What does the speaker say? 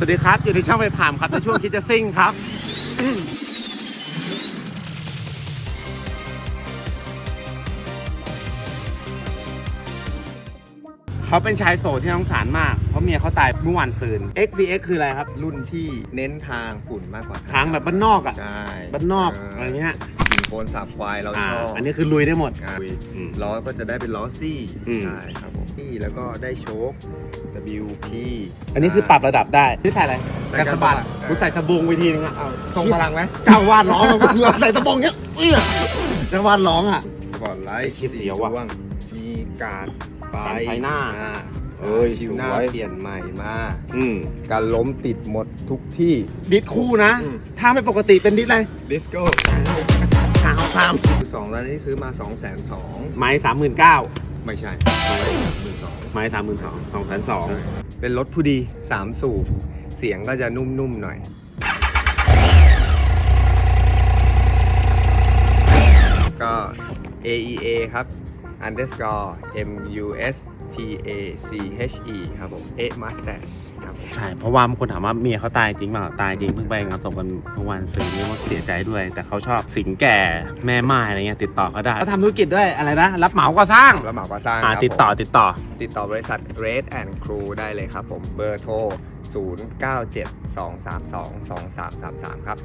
สวัสดีครับ อยู่ในช่องไปผ่ามครับในช่วงคิดจะซิ่งครับ เขาเป็นชายโสดที่น่าสงสารมาก เพราะเมียเขาตายเมื่อวันซืน XCX คืออะไรครับ รุ่นที่เน้นทางฝุ่นมากกว่าทางแบบบ้านนอกอะ ใช่บ้านนอกอะไรเงี้ยมีโคนสับควายเราอ่าชอบอันนี้คือลุยได้หมด อ่าอืมล้อก็จะได้เป็นล้อซี่อืม ใช่ครับผมนี่แล้วก็ได้โชค WP อันนี้คือปรับระดับได้นี่ใส่อะไรใส่กันกันสะบัดสะบัด กูใส่สบงไปทีนึงอะเอาทรงพลังไหมเจ้าวาดร้องมาคือใส่สบงเนี้ยเอี้ยเจ้าวาดร้องอะ สปอร์ตไลท์ไอ้เหี้ยเสียวว่ะ ดงมีการ์ด ไฟการ์ดไฟหน้าอ่เอ้ยชิวหน้าสวย เปลี่ยนใหม่มาอืม การล้มติดหมดทุกที่ ดิสคู่นะ อืม ถ้าไม่ปกติเป็นดิสอะไรดิสโก้ขาวตามสองตอนนี้ซื้อมา2 2 0 0 0ไม้สามหมื่นเก้าไม่ใช่มือสองไม้สามหมื่นสองสองแสนสองเป็นรถผู้ดี 3 สูบ เสียงก็จะนุ่มๆหน่อย ก็ AEA ครับ underscore MUS TACHE ครับผม A Mustache ครับผมใช่ เพราะว่าบางคนถามว่าเมียเขาตายจริงเปล่าตายจริงเพิ่งไปงานศพกันเมื่อวานซื้อเนี่ยว่าเสียใจด้วย แต่เขาชอบสิงแก่แม่ไม้อะไรเงี้ยติดต่อเขาได้เขาทำธุรกิจด้วยอะไรนะ รับเหมาก่อสร้างแล้วเหมาก่อสร้างอ่าครับติดต่อผมติดต่อ ติดต่อบริษัท Red and Crew ได้เลยครับผมเบอร์โทร 0972322333 ครับ